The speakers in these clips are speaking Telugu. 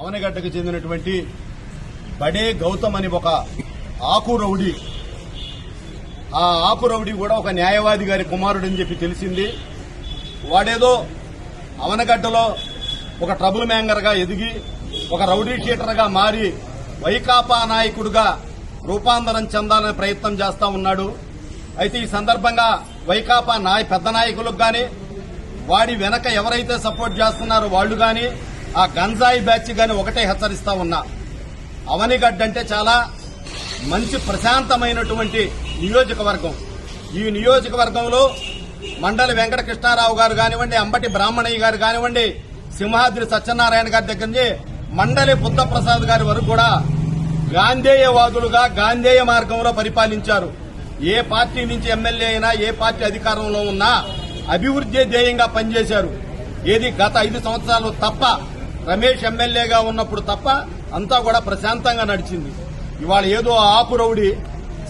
అవనగడ్డకు చెందినటువంటి బడే గౌతమ్ అని ఒక ఆకు రౌడీ. ఆ ఆకు రౌడీ కూడా ఒక న్యాయవాది గారి కుమారుడని చెప్పి తెలిసింది. వాడేదో అవనగడ్డలో ఒక ట్రబుల్ మ్యాంగర్గా ఎదిగి ఒక రౌడీ షీటర్గా మారి వైకాపా నాయకుడిగా రూపాంతరం చెందాలని ప్రయత్నం చేస్తా ఉన్నాడు. అయితే ఈ సందర్భంగా వైకాపా నాయ పెద్ద నాయకులకు గాని వాడి వెనక ఎవరైతే సపోర్ట్ చేస్తున్నారో వాళ్ళు కానీ ఆ గంజాయి బ్యాచ్ గాని ఒకటే హెచ్చరిస్తా ఉన్నా. అవనిగడ్డ అంటే చాలా మంచి ప్రశాంతమైనటువంటి నియోజకవర్గం. ఈ నియోజకవర్గంలో మండలి వెంకటకృష్ణారావు గారు కానివ్వండి అంబటి బ్రాహ్మణయ్య గారు కానివ్వండి సింహాద్రి సత్యనారాయణ గారి దగ్గర నుంచి మండలి బుద్ధప్రసాద్ గారి వరకు కూడా గాంధేయవాదులుగా గాంధేయ మార్గంలో పరిపాలించారు. ఏ పార్టీ నుంచి ఎమ్మెల్యే అయినా ఏ పార్టీ అధికారంలో ఉన్నా అభివృద్ధి ధ్యేయంగా పనిచేశారు. ఏది గత ఐదు సంవత్సరాలు తప్ప రమేష్ ఎమ్మెల్యేగా ఉన్నప్పుడు తప్ప అంతా కూడా ప్రశాంతంగా నడిచింది. ఇవాళ ఏదో ఆపు రౌడి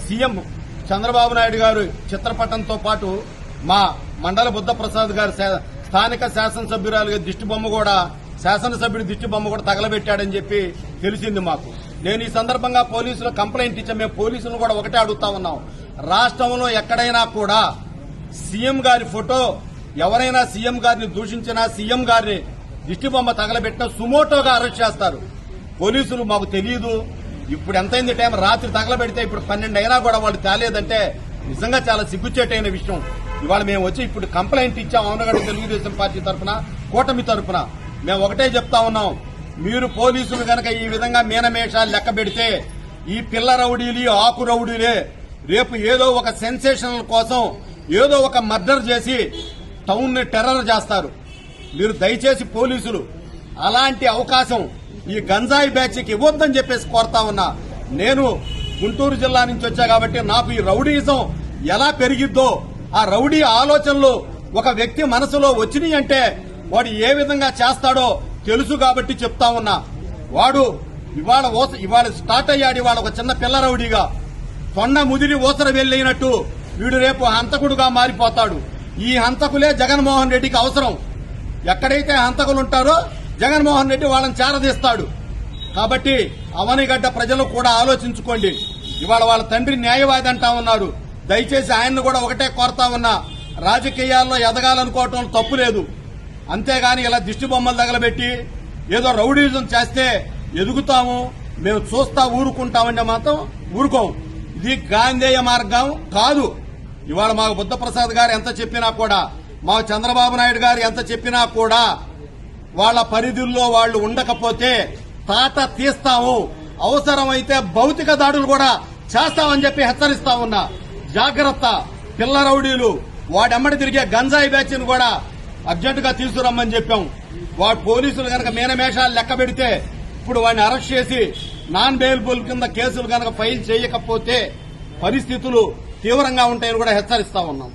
సీఎం చంద్రబాబు నాయుడు గారు చిత్రపటంతో పాటు మా మండల బుద్ధప్రసాద్ గారు శా- స్థానిక శాసనసభ్యురాలుగా దిష్టి బొమ్మ కూడా శాసనసభ్యుడి దిష్టి బొమ్మ కూడా తగలబెట్టాడని చెప్పి తెలిసింది మాకు. నేను ఈ సందర్భంగా పోలీసులు కంప్లైంట్ ఇచ్చా. మేము పోలీసులను కూడా ఒకటే అడుగుతా ఉన్నాం. రాష్ట్రంలో ఎక్కడైనా కూడా సీఎం గారి ఫోటో ఎవరైనా సీఎం గారిని దూషించినా సీఎం గారిని దిష్టి బొమ్మ సుమోటోగా అరెస్ట్ చేస్తారు. పోలీసులు మాకు తెలియదు ఇప్పుడు ఎంతైంది టైం? రాత్రి తగలబెడితే ఇప్పుడు పన్నెండు అయినా కూడా వాళ్ళు తేలేదంటే నిజంగా చాలా సిగ్గుచేటైన విషయం. ఇవాళ మేము వచ్చి ఇప్పుడు కంప్లైంట్ ఇచ్చాం అవునగడ తెలుగుదేశం పార్టీ తరఫున కూటమి తరఫున మేము ఒకటే చెప్తా ఉన్నాం. మీరు పోలీసులు కనుక ఈ విధంగా మీనమేషాలు లెక్క పెడితే ఈ పిల్ల రౌడీలు ఆకు రౌడీలే రేపు ఏదో ఒక సెన్సేషన్ కోసం ఏదో ఒక మర్డర్ చేసి టౌన్ టెర్రర్ చేస్తారు. మీరు దయచేసి పోలీసులు అలాంటి అవకాశం ఈ గంజాయి బ్యాచ్కి ఇవ్వద్దని చెప్పేసి కోరుతా ఉన్నా. నేను గుంటూరు జిల్లా నుంచి వచ్చా కాబట్టి నాకు ఈ రౌడీజం ఎలా పెరిగిద్దో ఆ రౌడీ ఆలోచనలు ఒక వ్యక్తి మనసులో వచ్చినాయి అంటే వాడు ఏ విధంగా చేస్తాడో తెలుసు కాబట్టి చెప్తా ఉన్నా. వాడు ఇవాళ ఓస ఇవాళ స్టార్ట్ అయ్యాడు ఇవాళ ఒక చిన్న పిల్ల రౌడీగా. తొండ ముదిరి ఊసర వెళ్ళినట్టు వీడు రేపు హంతకుడుగా మారిపోతాడు. ఈ హంతకులే జగన్మోహన్ రెడ్డికి అవసరం. ఎక్కడైతే హంతకులు ఉంటారో జగన్మోహన్ రెడ్డి వాళ్ళని చేరదీస్తాడు. కాబట్టి అవనిగడ్డ ప్రజలు కూడా ఆలోచించుకోండి. ఇవాళ వాళ్ళ తండ్రి న్యాయవాది అంటా ఉన్నారు. దయచేసి ఆయన్ని కూడా ఒకటే కోరుతా ఉన్నా. రాజకీయాల్లో ఎదగాలనుకోవటం తప్పు లేదు. అంతేగాని ఇలా దిష్టి బొమ్మలు తగలబెట్టి ఏదో రౌడీజం చేస్తే ఎదుగుతాము మేము చూస్తా ఊరుకుంటామంటే మాత్రం ఊరుకోము ఇది గాంధేయ మార్గం కాదు. ఇవాళ మాకు బుద్ధప్రసాద్ గారు ఎంత చెప్పినా కూడా మా చంద్రబాబు నాయుడు గారు ఎంత చెప్పినా కూడా వాళ్ళ పరిధుల్లో వాళ్ళు ఉండకపోతే తాత తీస్తాము అవసరమైతే భౌతిక దాడులు కూడా చేస్తామని చెప్పి హెచ్చరిస్తా ఉన్నా. జాగ్రత్త పిల్ల రౌడీలు వాడెమ్మడి తిరిగే గంజాయి బ్యాచ్ని కూడా అర్జెంటుగా తీసుకురమ్మని చెప్పాం. వాడు పోలీసులు కనుక మీనమేషాలు లెక్క పెడితే ఇప్పుడు వాడిని అరెస్ట్ చేసి నాన్ బెయిల్బుల్ కింద కేసులు కనుక ఫైల్ చేయకపోతే పరిస్థితులు తీవ్రంగా ఉంటాయని కూడా హెచ్చరిస్తా ఉన్నాం.